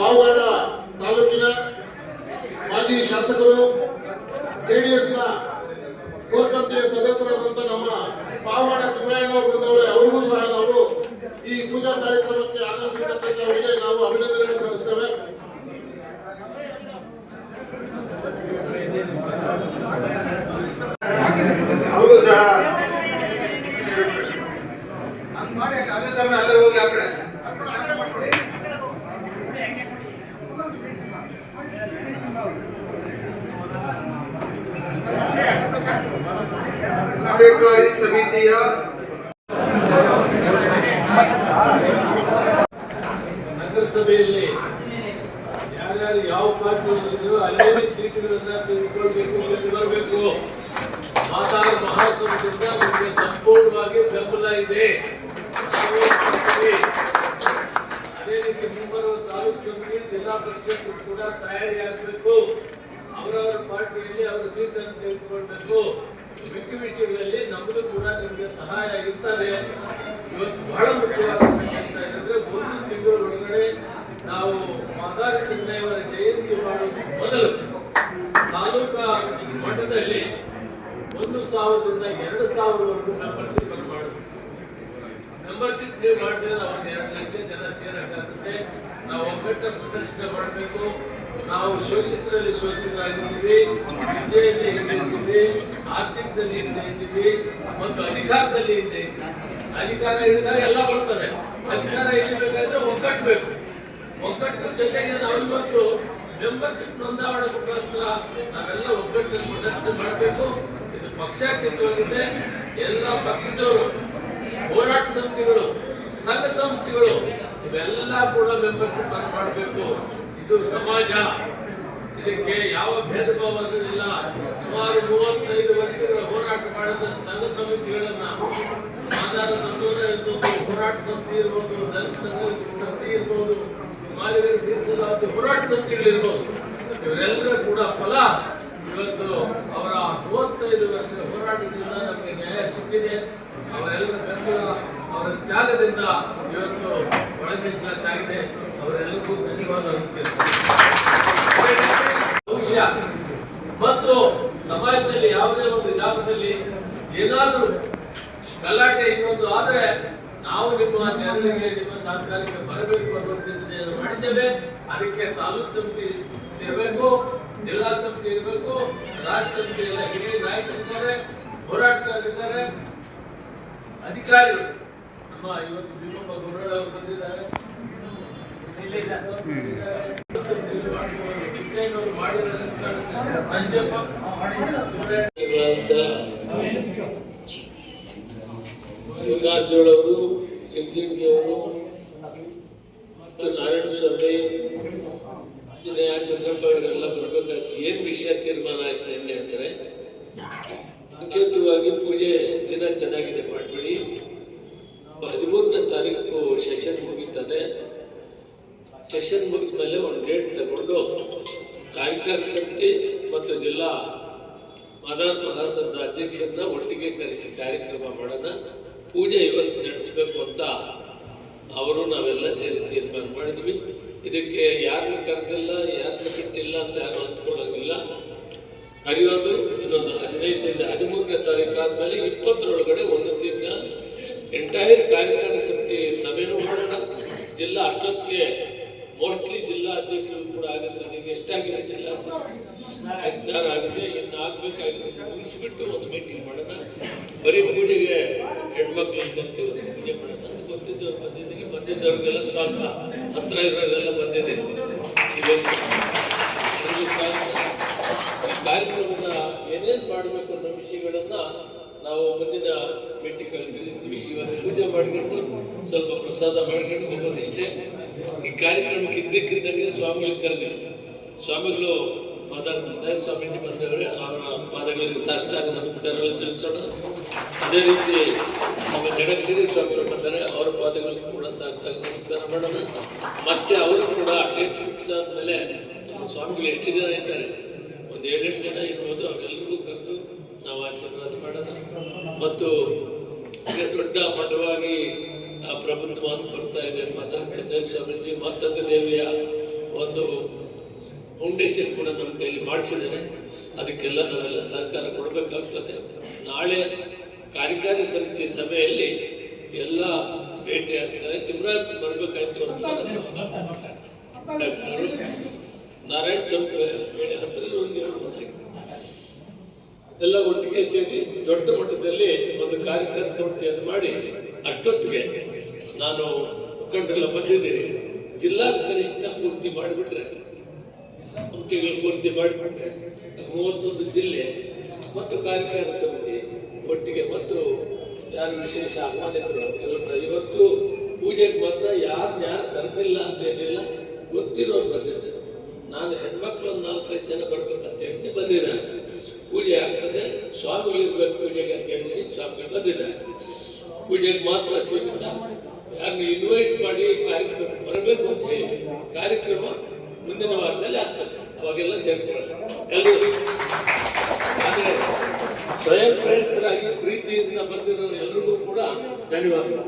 ಪಾವಗಡ ತಾಲೂಕಿನ ಮಾಜಿ ಶಾಸಕರು, ಜೆಡಿಎಸ್ನ ಕೋರ್ ಕಮಿಟಿಯ ಸದಸ್ಯರಾದಂತಹ ನಮ್ಮ ಪಾವಗಡ ತಿಮ್ಮಣ್ಣವ್ರು ಬಂದವರೇ, ಅವರಿಗೂ ಸಹ ನಾವು ಈ ಪೂಜಾ ಕಾರ್ಯಕ್ರಮಕ್ಕೆ ಆಗಮಿಸಿರ್ತಕ್ಕಂಥವರಿಗೆ ನಾವು ಅಭಿನಂದನೆ ಸಲ್ಲಿಸ್ತೇವೆ. ಅವರು ಸಹ ಮಾಡಿ ಅಲ್ಲೇ ಹೋಗಿ ಆಕಡೆ ಕಾರ್ಯಕಾರಿ ಸಮಿತಿಯ ನಗರಸಭೆಯಲ್ಲಿ ಯಾರ್ಯಾರು ಯಾವ ಪಾರ್ಟಿಯಲ್ಲಿದ್ರು ಅಲ್ಲೇ ಸೀಟುಗಳನ್ನ ತೆಗೆದುಕೊಳ್ಬೇಕು ಗೆದ್ದು ಬರಬೇಕು ಮಾತಾಡ ಮಹಾಸಭದಿಂದ ನಿಮಗೆ ಸಂಪೂರ್ಣವಾಗಿ ಬೆಂಬಲ ಇದೆ. ಅದೇ ರೀತಿ ಮುಂಬರುವ ತಾಲೂಕು ಸಮಿತಿ ಜಿಲ್ಲಾ ಪರಿಷತ್ ಕೂಡ ತಯಾರಿ ಆಗಬೇಕು ಅವರವರ ಪಾರ್ಟಿಯಲ್ಲಿ ಅವರ ಸೀಟನ್ನು ತೆಗೆದುಕೊಳ್ಬೇಕು. ಮಿಕ್ಕ ವಿಷಯಗಳಲ್ಲಿ ನಮ್ಮದು ಕೂಡ ನಿಮಗೆ ಸಹಾಯ ಇರ್ತದೆ. ಇವತ್ತು ಬಹಳ ಮುಖ್ಯವಾದ ಕೆಲಸ ಏನಂದ್ರೆ ಒಂದು ತಿಂಗಳ ಒಳಗಡೆ ನಾವು ಮಾದಾರ ಚಿನ್ನಯವರ ಜಯಂತಿ ಮಾಡೋದು ಮೊದಲು. ತಾಲೂಕಾ ಮಠದಲ್ಲಿ ಒಂದು ಸಾವಿರದಿಂದ ಎರಡು ಸಾವಿರವರೆಗೂ ಮೆಂಬರ್ಶಿಪ್ ಮಾಡಬೇಕು ಮೆಂಬರ್ಶಿಪ್ ಮಾಡಿದ್ರೆ ನಾವು ಒಂದು ಎರಡು ಲಕ್ಷ ಜನ ಸೇರಕ್ಕಾಗುತ್ತೆ. ನಾವು ಒಗ್ಗಟ್ಟ ಪ್ರದರ್ಶನ ಮಾಡಬೇಕು. ನಾವು ಶೋಷಿತರಲ್ಲಿ ಶೋಷಿತರಾಗಿದ್ದೀವಿ ವಿದ್ಯೆಯಲ್ಲಿ ಹಿಂದೆ ಇದ್ದೀವಿ ಆರ್ಥಿಕದಲ್ಲಿ ಹಿಂದೆ ಇದ್ದೀವಿ, ಮತ್ತು ಅಧಿಕಾರದಲ್ಲಿ ಹಿಂದೆ ಇದ್ದೀವಿ. ಅಧಿಕಾರ ಹಿಡಿದಾಗ ಎಲ್ಲ ಬರ್ತದೆ. ಅಧಿಕಾರ ಹಿಡಿಬೇಕಾದ್ರೆ ಒಗ್ಗಟ್ಟಬೇಕು ಒಗ್ಗಟ್ಟು ಜೊತೆಗೆ ನಾವು ಇವತ್ತು ಮೆಂಬರ್ಶಿಪ್ ನೋಂದಾವಣೆ ಮುಖಾಂತರ ನಾವೆಲ್ಲ ಒಗ್ಗಟ್ಟು ಪ್ರದರ್ಶನ ಮಾಡಬೇಕು. ಇದು ಪಕ್ಷಾತೀತವಾಗಿದೆ. ಎಲ್ಲ ಪಕ್ಷದವರು, ಹೋರಾಟ ಸಮಿತಿಗಳು ಸಂಘ ಸಂಸ್ಥೆಗಳು, ಇವೆಲ್ಲ ಕೂಡ ಮೆಂಬರ್ಶಿಪ್ ಅನ್ನು ಮಾಡಬೇಕು. ಇದು ಸಮಾಜ. ಇದಕ್ಕೆ ಯಾವ ಭೇದ ಭಾವ ಇಲ್ಲ. ಸುಮಾರು ಮೂವತ್ತೈದು ವರ್ಷಗಳ ಹೋರಾಟ ಮಾಡಿದ ಸಂಘ ಸಮಿತಿಗಳನ್ನ ಆಧಾರದ ಇರ್ಬೋದು, ಹೋರಾಟ ಸಮಿತಿ ಇರ್ಬೋದು, ದಲಿತ ಸಂಘ ಸಮಿತಿ ಇರ್ಬೋದು ಮಾಲಿನ್ಯ ಮೀಸಲಾತಿ ಹೋರಾಟ ಸಮಿತಿಗಳಿರ್ಬೋದು. ಇವರೆಲ್ಲರೂ ಕೂಡ ಫಲ. ಇವತ್ತು ಅವರ ಮೂವತ್ತೈದು ವರ್ಷ ಹೋರಾಟದಿಂದ ನಮಗೆ ನ್ಯಾಯ ಸಿಕ್ಕಿದೆ. ಅವರೆಲ್ಲರ ಬೆಂಬಲ ಅವರ ತ್ಯಾಗದಿಂದ ಇವತ್ತು ಒಳಗಿಸಲಾಗಿದೆ ಅವರೆಲ್ಲರಿಗೂ ಭವಿಷ್ಯ ಮತ್ತು ಸಮಾಜದಲ್ಲಿ ಯಾವುದೇ ಒಂದು ಜಾಗದಲ್ಲಿ ಏನಾದರೂ ಗಲಾಟೆ ಇನ್ನೊಂದು ಆದರೆ ನಾವು ನಿಮ್ಮ ಜನರಿಗೆ ನಿಮ್ಮ ಸಹಕಾರಕ್ಕೆ ಬರಬೇಕು ಅನ್ನೋ ಚಿಂತನೆಯನ್ನು ಮಾಡಿದ್ದೇವೆ, ಅದಕ್ಕೆ ತಾಲೂಕು ಸಮಿತಿ ಇರಬೇಕು, ಜಿಲ್ಲಾ ಸಮಿತಿ ಇರಬೇಕು, ರಾಜ್ಯ ಸಮಿತಿ ಎಲ್ಲ ಹಿರಿಯ ನಾಯಕರಿದ್ದಾರೆ ಹೋರಾಟಗಾರರಿದ್ದಾರೆ, ಅಧಿಕಾರಿಗಳು ನಮ್ಮ ಇವತ್ತು ಭೀಮಪ್ಪ ಗೌರವ ಬಂದಿದ್ದಾರೆ. ಮಲ್ಲಿಕಾರ್ಜುನವರು ಜಗಜೀವಿಯವರು ಮತ್ತು ನಾರಾಯಣ ಸ್ವಾಮಿ ಚಂದ್ರಪ್ಪ ಅವರೆಲ್ಲ ಬರ್ಬೇಕಾಯ್ತು. ಏನ್ ವಿಷಯ ತೀರ್ಮಾನ ಆಯ್ತು ನಿನ್ನೆ ಅಂದ್ರೆ ಸಂಕೇತವಾಗಿ ಪೂಜೆ ದಿನ ಚೆನ್ನಾಗಿದೆ, ಮಾಡ್ಬಿಡಿ. ಹದಿಮೂರನೇ ತಾರೀಕು ಸೆಷನ್ ಮುಗೀತದೆ. ಸೆಷನ್ ಮುಗಿದ ಮೇಲೆ ಒಂದು ಡೇಟ್ ತಗೊಂಡು ಕಾರ್ಯಕಾರಿ ಸಮಿತಿ ಮತ್ತು ಜಿಲ್ಲಾ ಮದರ್ ಮಹಾಸಭದ ಅಧ್ಯಕ್ಷರನ್ನ ಒಟ್ಟಿಗೆ ಕರೆಸಿ ಕಾರ್ಯಕ್ರಮ ಮಾಡೋಣ. ಪೂಜೆ ಇವತ್ತು ನಡೆಸಬೇಕು ಅಂತ ಅವರು ನಾವೆಲ್ಲ ಸೇರಿ ತೀರ್ಮಾನ ಮಾಡಿದ್ವಿ. ಇದಕ್ಕೆ ಯಾರನ್ನ ಕರೆದಿಲ್ಲ, ಯಾರನ್ನ ಬಿಟ್ಟಿಲ್ಲ ಅಂತ ಯಾರು ಅಂದ್ಕೊಳ್ಳೋಂಗಿಲ್ಲ ಕರೆಯೋದು ಇನ್ನೊಂದು ಹದಿನೈದರಿಂದ ಹದಿಮೂರನೇ ತಾರೀಕು ಆದಮೇಲೆ ಇಪ್ಪತ್ತರೊಳಗಡೆ ಒಂದು ದಿನ ಎಂಟೈರ್ ಕಾರ್ಯಕಾರಿ ಸಮಿತಿ ಸಭೆನೂ ಮಾಡೋಣ. ಜಿಲ್ಲಾ ಅಷ್ಟೊತ್ತಿಗೆ ಮೋಸ್ಟ್ಲಿ ಜಿಲ್ಲಾ ಅಧ್ಯಕ್ಷರು ಕೂಡ ಆಗುತ್ತೆ. ಎಷ್ಟಾಗಿದೆ ಜಿಲ್ಲಾ ಹದಿನಾರು ಆಗಿದೆ ಇನ್ನು ಆಗ್ಬೇಕಾಗಿದೆ ಮುಗಿಸಿಬಿಟ್ಟು ಒಂದು ಮೀಟಿಂಗ್ ಮಾಡೋಣ. ಬರೀ ಪೂಜೆಗೆ ಹೆಣ್ಮಕ್ಳು ಕರೆಸಿ ಒಂದು ಪೂಜೆ ಮಾಡೋಣ ಅಂತ ಗೊತ್ತಿದ್ದವ್ರು ಬಂದಿದ್ದೀನಿ. ಬಂದಿದ್ದವ್ರಿಗೆಲ್ಲ ಸ್ವಾಗತ ಹತ್ರ ಇರೋರೆಲ್ಲ ಬಂದಿದೆ ಕಾರ್ಯಕ್ರಮದ ಏನೇನು ಮಾಡಬೇಕು ಅನ್ನೋ ವಿಷಯಗಳನ್ನ ನಾವು ಮುಂದಿನ ಮೀಟಿಂಗಲ್ಲಿ ತಿಳಿಸ್ತೀವಿ. ಇವತ್ತು ಪೂಜೆ ಮಾಡ್ಕೊಂಡು ಸ್ವಲ್ಪ ಪ್ರಸಾದ ಮಾಡ್ಕೊಂಡು ಹೋಗೋದಿಷ್ಟೇ. ಈ ಕಾರ್ಯಕ್ರಮಕ್ಕೆ ಇದ್ದಕ್ಕಿದ್ದಂಗೆ ಸ್ವಾಮಿಗಳು ಕರೆದಿರು. ಸ್ವಾಮಿಗಳು ಮಾತಾಡ್ತಿದ್ದಾರೆ. ಸ್ವಾಮೀಜಿ ಬಂದವರೇ ಅವರ ಪಾದಗಳಿಗೆ ಸಾಷ್ಟಾಗ ನಮಸ್ಕಾರಗಳು ತಿಳಿಸೋಣ. ಅದೇ ರೀತಿ ನಮ್ಮ ಜಗಕ್ಷರಿ ಸ್ವಾಮಿಗಳು ಬಂದರೆ ಅವರ ಪಾದಗಳಿಗೂ ಕೂಡ ಸಾಷ್ಟಾಗ ನಮಸ್ಕಾರ ಮಾಡೋಣ. ಮತ್ತೆ ಅವರು ಕೂಡ ಅಥ್ಲೆಟಿಕ್ಸ್ ಆದಮೇಲೆ ಸ್ವಾಮಿಗಳು ಎಷ್ಟು ಜನ ಇದ್ದಾರೆ ಒಂದು ಏಳೆಂಟು ಜನ ಇರ್ಬೋದು. ಅವರೆಲ್ಲರಿಗೂ ಕರೆದು ನಾವು ಆಶೀರ್ವಾದ ಮಾಡೋಣ. ಮತ್ತು ದೊಡ್ಡ ಮಠವಾಗಿ ಆ ಪ್ರಬುದ್ಧವಾಗಿ ಬರ್ತಾ ಇದೆ. ಮದರ್ ಚಂದ್ರ ಸ್ವಾಮೀಜಿ ಮತ್ತಂಗ ದೇವಿಯ ಒಂದು ಫೌಂಡೇಶನ್ ಕೂಡ ನಮ್ಮ ಕೈಯಲ್ಲಿ ಮಾಡಿಸಿದ್ದಾರೆ. ಅದಕ್ಕೆಲ್ಲ ನಾವೆಲ್ಲ ಸಹಕಾರ ಕೊಡಬೇಕಾಗ್ತದೆ. ನಾಳೆ ಕಾರ್ಯಕಾರಿ ಸಮಿತಿ ಸಭೆಯಲ್ಲಿ ಎಲ್ಲ ಭೇಟಿ ಆಗ್ತಾರೆ. ತಿಮ್ರ ಬರ್ಬೇಕಾಯ್ತು ಅಂತ ನಾರಾಯಣ ವರ್ಷ ಎಲ್ಲ ಒಟ್ಟಿಗೆ ಸೇರಿ ದೊಡ್ಡ ಮಟ್ಟದಲ್ಲಿ ಒಂದು ಕಾರ್ಯಕಾರಿ ಸಮಿತಿಯನ್ನು ಮಾಡಿ ಅಷ್ಟೊತ್ತಿಗೆ ನಾನು ಮುಖಂಡರೆಲ್ಲ ಬಂದಿದ್ದೀನಿ ಜಿಲ್ಲಾ ಕನಿಷ್ಠ ಪೂರ್ತಿ ಮಾಡಿಬಿಟ್ರೆ ಅಂಕೆಗಳು ಪೂರ್ತಿ ಮಾಡಿಬಿಟ್ರೆ, ಮೂವತ್ತೊಂದು ಜಿಲ್ಲೆ ಮತ್ತು ಕಾರ್ಯಕಾರ ಸಮಿತಿ ಒಟ್ಟಿಗೆ ಮತ್ತು ಯಾರು ವಿಶೇಷ ಆಹ್ವಾನಿತರು ಇವತ್ತು ಪೂಜೆಗೆ ಮಾತ್ರ ಯಾರು ಯಾರು ಕರೆದಿಲ್ಲ ಅಂತ ಏನಿಲ್ಲ, ಗೊತ್ತಿರೋರು ಬಂದಿದ್ದೆ ನಾನು ಹೆಣ್ಮಕ್ಳು ಒಂದು ನಾಲ್ಕೈದು ಜನ ಬರ್ಬೇಕಂತ ಹೇಳಿ ಬಂದಿದ್ದಾರೆ. ಪೂಜೆ ಆಗ್ತದೆ ಸ್ವಾಮಿಗಳು ಪೂಜೆಗೆ ಅಂತ ಹೇಳಿ ಸ್ವಾಮಿಗಳು ಬಂದಿದ್ದಾರೆ. ಪೂಜೆಗೆ ಮಾತ್ರ ಸೀಮಿತ. ಯಾರನ್ನು ಇನ್ವೈಟ್ ಮಾಡಿ ಕಾರ್ಯಕ್ರಮ ಬರಬೇಕು ಅಂತ ಹೇಳಿ ಕಾರ್ಯಕ್ರಮ ಮುಂದಿನ ವಾರದಲ್ಲಿ ಆಗ್ತದೆ. ಅವಾಗೆಲ್ಲ ಸೇರ್ಕೊಳ್ಳೋಣ. ಎಲ್ಲರೂ ಆದರೆ ಸ್ವಯಂ ಪ್ರೇರಿತರಾಗಿ ಪ್ರೀತಿಯಿಂದ ಬಂದಿರೋ ಎಲ್ರಿಗೂ ಕೂಡ ಧನ್ಯವಾದಗಳು.